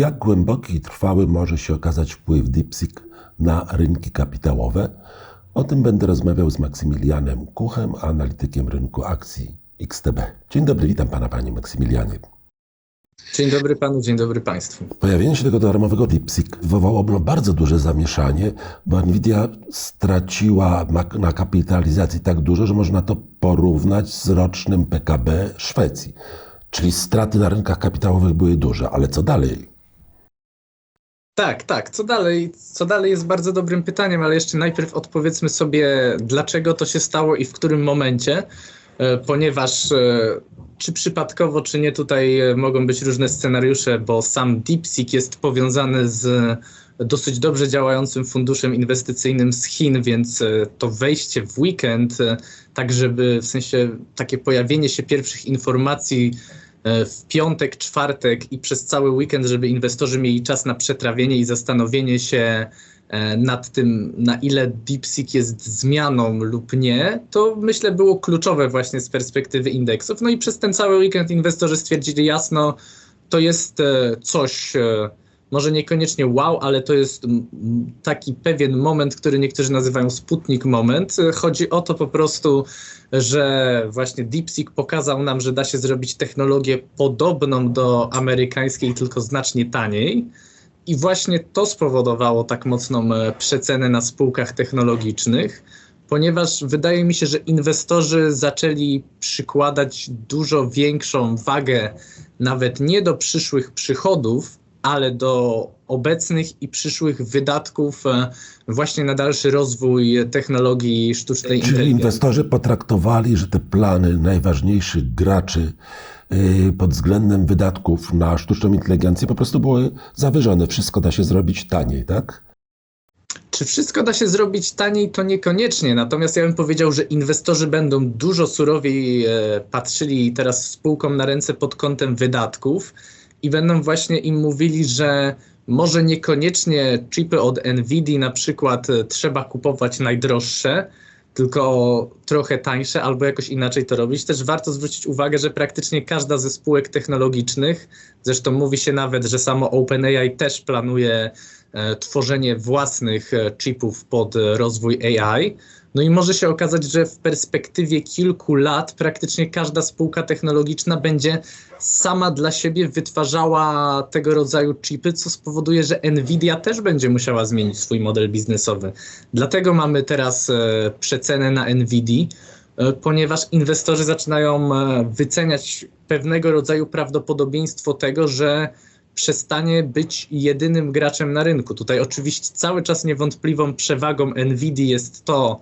Jak głęboki i trwały może się okazać wpływ DeepSeek na rynki kapitałowe? O tym będę rozmawiał z Maksymilianem Kuchem, analitykiem rynku akcji XTB. Dzień dobry, witam pana, panie Maksymilianie. Dzień dobry panu, dzień dobry państwu. Pojawienie się tego darmowego DeepSeek wywołało bardzo duże zamieszanie, bo Nvidia straciła na kapitalizacji tak dużo, że można to porównać z rocznym PKB Szwecji. Czyli straty na rynkach kapitałowych były duże, ale co dalej? Tak, tak. Co dalej? Co dalej jest bardzo dobrym pytaniem, ale jeszcze najpierw odpowiedzmy sobie, dlaczego to się stało i w którym momencie, e, ponieważ e, czy przypadkowo, czy nie, tutaj e, mogą być różne scenariusze, bo sam DeepSeek jest powiązany z dosyć dobrze działającym funduszem inwestycyjnym z Chin, więc to wejście w weekend, tak żeby w sensie takie pojawienie się pierwszych informacji w piątek, czwartek i przez cały weekend, żeby inwestorzy mieli czas na przetrawienie i zastanowienie się e, nad tym, na ile DeepSeek jest zmianą lub nie, to myślę było kluczowe właśnie z perspektywy indeksów. No i przez ten cały weekend inwestorzy stwierdzili jasno, to jest e, coś może niekoniecznie wow, ale to jest taki pewien moment, który niektórzy nazywają Sputnik moment. Chodzi o to po prostu, że właśnie DeepSeek pokazał nam, że da się zrobić technologię podobną do amerykańskiej, tylko znacznie taniej. I właśnie to spowodowało tak mocną e, przecenę na spółkach technologicznych, ponieważ wydaje mi się, że inwestorzy zaczęli przykładać dużo większą wagę nawet nie do przyszłych przychodów, ale do obecnych i przyszłych wydatków e, właśnie na dalszy rozwój technologii sztucznej Czyli inteligencji. inwestorzy potraktowali, że te plany najważniejszych graczy e, pod względem wydatków na sztuczną inteligencję po prostu były zawyżone. Wszystko da się zrobić taniej, tak? Czy wszystko da się zrobić taniej, to niekoniecznie. Natomiast ja bym powiedział, że inwestorzy będą dużo surowiej e, patrzyli teraz spółkom na ręce pod kątem wydatków i będą właśnie im mówili, że może niekoniecznie chipy od Nvidia na przykład e, trzeba kupować najdroższe, tylko trochę tańsze, albo jakoś inaczej to robić. Też warto zwrócić uwagę, że praktycznie każda ze spółek technologicznych, zresztą mówi się nawet, że samo OpenAI też planuje e, tworzenie własnych e, chipów pod rozwój AI. No i może się okazać, że w perspektywie kilku lat praktycznie każda spółka technologiczna będzie sama dla siebie wytwarzała tego rodzaju chipy, co spowoduje, że Nvidia też będzie musiała zmienić swój model biznesowy. Dlatego mamy teraz e, przecenę na Nvidia, e, ponieważ inwestorzy zaczynają e, wyceniać pewnego rodzaju prawdopodobieństwo tego, że przestanie być jedynym graczem na rynku. Tutaj oczywiście cały czas niewątpliwą przewagą Nvidia jest to,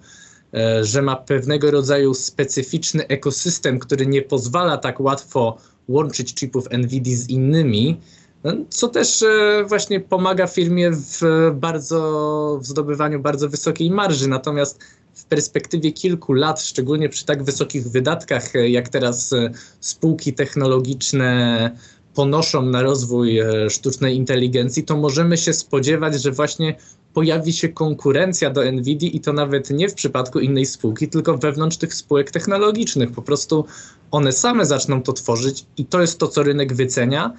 e, że ma pewnego rodzaju specyficzny ekosystem, który nie pozwala tak łatwo łączyć chipów Nvidia z innymi, no, co też e, właśnie pomaga firmie w bardzo w zdobywaniu bardzo wysokiej marży. Natomiast w perspektywie kilku lat, szczególnie przy tak wysokich wydatkach, e, jak teraz spółki technologiczne ponoszą na rozwój e, sztucznej inteligencji, to możemy się spodziewać, że właśnie pojawi się konkurencja do Nvidia i to nawet nie w przypadku innej spółki, tylko wewnątrz tych spółek technologicznych. Po prostu one same zaczną to tworzyć i to jest to, co rynek wycenia.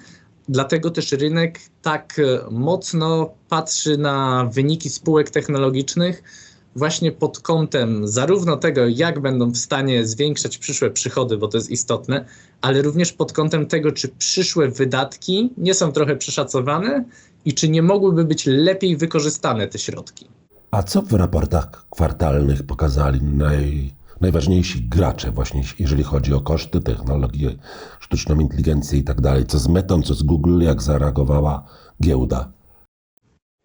Dlatego też rynek tak e, mocno patrzy na wyniki spółek technologicznych, właśnie pod kątem zarówno tego, jak będą w stanie zwiększać przyszłe przychody, bo to jest istotne, ale również pod kątem tego, czy przyszłe wydatki nie są trochę przeszacowane i czy nie mogłyby być lepiej wykorzystane te środki. A co w raportach kwartalnych pokazali naj, najważniejsi gracze, właśnie jeżeli chodzi o koszty, technologię, sztuczną inteligencję i tak dalej? Co z Metą, co z Google, jak zareagowała giełda?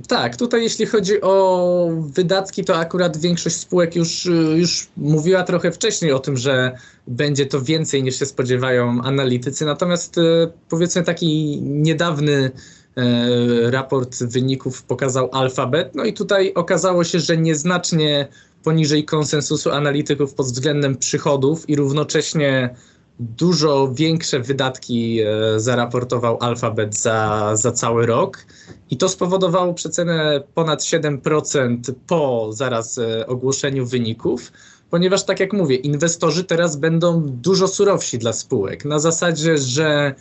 Tak, tutaj jeśli chodzi o wydatki, to akurat większość spółek już, już mówiła trochę wcześniej o tym, że będzie to więcej niż się spodziewają analitycy. Natomiast e, powiedzmy taki niedawny e, raport wyników pokazał Alphabet. No i tutaj okazało się, że nieznacznie poniżej konsensusu analityków pod względem przychodów i równocześnie dużo większe wydatki e, zaraportował Alphabet za, za cały rok i to spowodowało przecenę ponad 7% po zaraz e, ogłoszeniu wyników, ponieważ tak jak mówię, inwestorzy teraz będą dużo surowsi dla spółek. Na zasadzie, że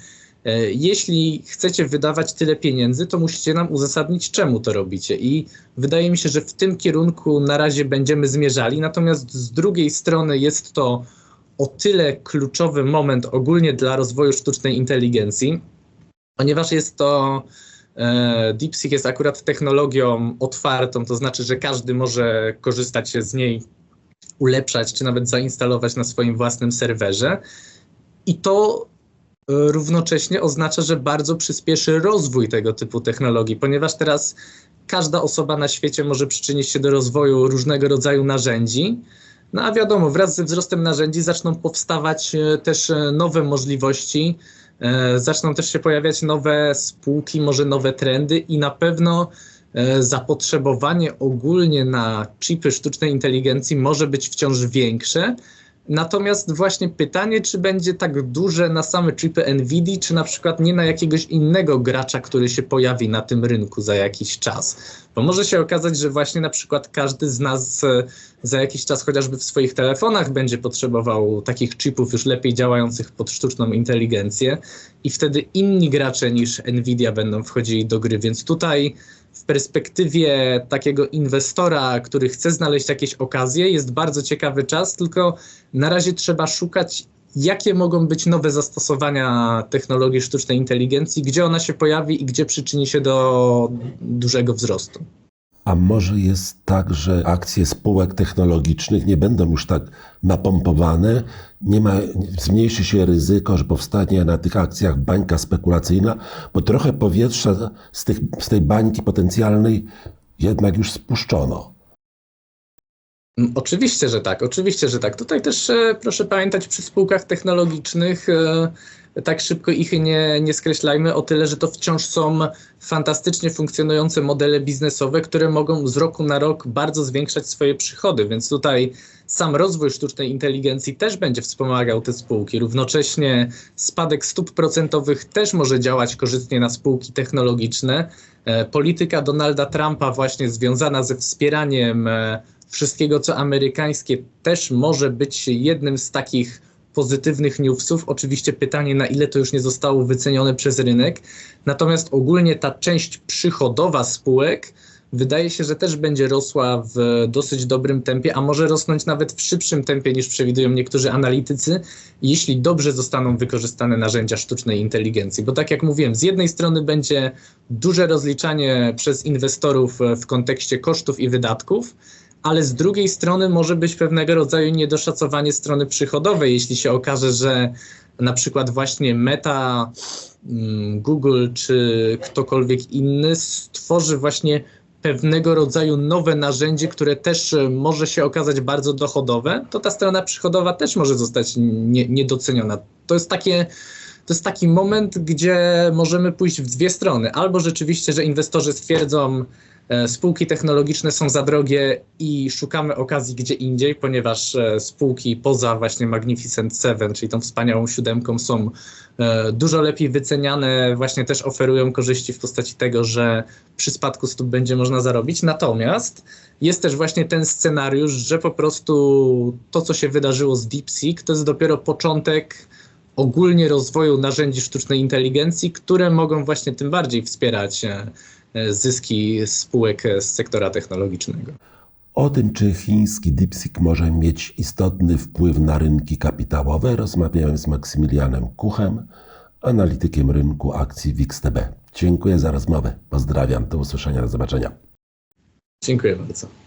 e, jeśli chcecie wydawać tyle pieniędzy, to musicie nam uzasadnić, czemu to robicie. I wydaje mi się, że w tym kierunku na razie będziemy zmierzali. Natomiast z drugiej strony jest to o tyle kluczowy moment ogólnie dla rozwoju sztucznej inteligencji, ponieważ jest to e, DeepSeek jest akurat technologią otwartą, to znaczy, że każdy może korzystać z niej, ulepszać, czy nawet zainstalować na swoim własnym serwerze. I to e, równocześnie oznacza, że bardzo przyspieszy rozwój tego typu technologii, ponieważ teraz każda osoba na świecie może przyczynić się do rozwoju różnego rodzaju narzędzi. No a wiadomo, wraz ze wzrostem narzędzi zaczną powstawać e, też e, nowe możliwości, e, zaczną też się pojawiać nowe spółki, może nowe trendy i na pewno zapotrzebowanie ogólnie na chipy sztucznej inteligencji może być wciąż większe. Natomiast właśnie pytanie, czy będzie tak duże na same chipy Nvidia, czy na przykład nie na jakiegoś innego gracza, który się pojawi na tym rynku za jakiś czas. Bo może się okazać, że właśnie na przykład każdy z nas e, za jakiś czas chociażby w swoich telefonach będzie potrzebował takich chipów już lepiej działających pod sztuczną inteligencję i wtedy inni gracze niż Nvidia będą wchodzili do gry. Więc tutaj w perspektywie takiego inwestora, który chce znaleźć jakieś okazje, jest bardzo ciekawy czas, tylko na razie trzeba szukać, jakie mogą być nowe zastosowania technologii sztucznej inteligencji, gdzie ona się pojawi i gdzie przyczyni się do dużego wzrostu. A może jest tak, że akcje spółek technologicznych nie będą już tak napompowane, nie ma, zmniejszy się ryzyko, że powstanie na tych akcjach bańka spekulacyjna, bo trochę powietrza z, tych, z tej bańki potencjalnej jednak już spuszczono. Mm, Oczywiście, że tak, oczywiście, że tak. Tutaj też e, proszę pamiętać przy spółkach technologicznych, e, tak szybko ich nie, nie skreślajmy, o tyle, że to wciąż są fantastycznie funkcjonujące modele biznesowe, które mogą z roku na rok bardzo zwiększać swoje przychody, więc tutaj sam rozwój sztucznej inteligencji też będzie wspomagał te spółki. Równocześnie spadek stóp procentowych też może działać korzystnie na spółki technologiczne. E, Polityka Donalda Trumpa właśnie związana ze wspieraniem wszystkiego, co amerykańskie, też może być jednym z takich pozytywnych newsów. Oczywiście pytanie, na ile to już nie zostało wycenione przez rynek. Natomiast ogólnie ta część przychodowa spółek wydaje się, że też będzie rosła w dosyć dobrym tempie, a może rosnąć nawet w szybszym tempie niż przewidują niektórzy analitycy, jeśli dobrze zostaną wykorzystane narzędzia sztucznej inteligencji. Bo tak jak mówiłem, z jednej strony będzie duże rozliczanie przez inwestorów w kontekście kosztów i wydatków, ale z drugiej strony może być pewnego rodzaju niedoszacowanie strony przychodowej, jeśli się okaże, że na przykład właśnie Meta, mm, Google czy ktokolwiek inny stworzy właśnie pewnego rodzaju nowe narzędzie, które też może się okazać bardzo dochodowe, to ta strona przychodowa też może zostać nie, niedoceniona. To jest takie. To jest taki moment, gdzie możemy pójść w dwie strony. Albo rzeczywiście, że inwestorzy stwierdzą, spółki technologiczne są za drogie i szukamy okazji gdzie indziej, ponieważ e, spółki poza właśnie Magnificent Seven, czyli tą wspaniałą siódemką, są e, dużo lepiej wyceniane, właśnie też oferują korzyści w postaci tego, że przy spadku stóp będzie można zarobić. Natomiast jest też właśnie ten scenariusz, że po prostu to, co się wydarzyło z DeepSeek, to jest dopiero początek ogólnie rozwoju narzędzi sztucznej inteligencji, które mogą właśnie tym bardziej wspierać e, e, zyski spółek e, z sektora technologicznego. O tym, czy chiński DeepSeek może mieć istotny wpływ na rynki kapitałowe, rozmawiałem z Maksymilianem Kuchem, analitykiem rynku akcji WIX-TB. Dziękuję za rozmowę. Pozdrawiam. Do usłyszenia. Do zobaczenia. Dziękuję bardzo.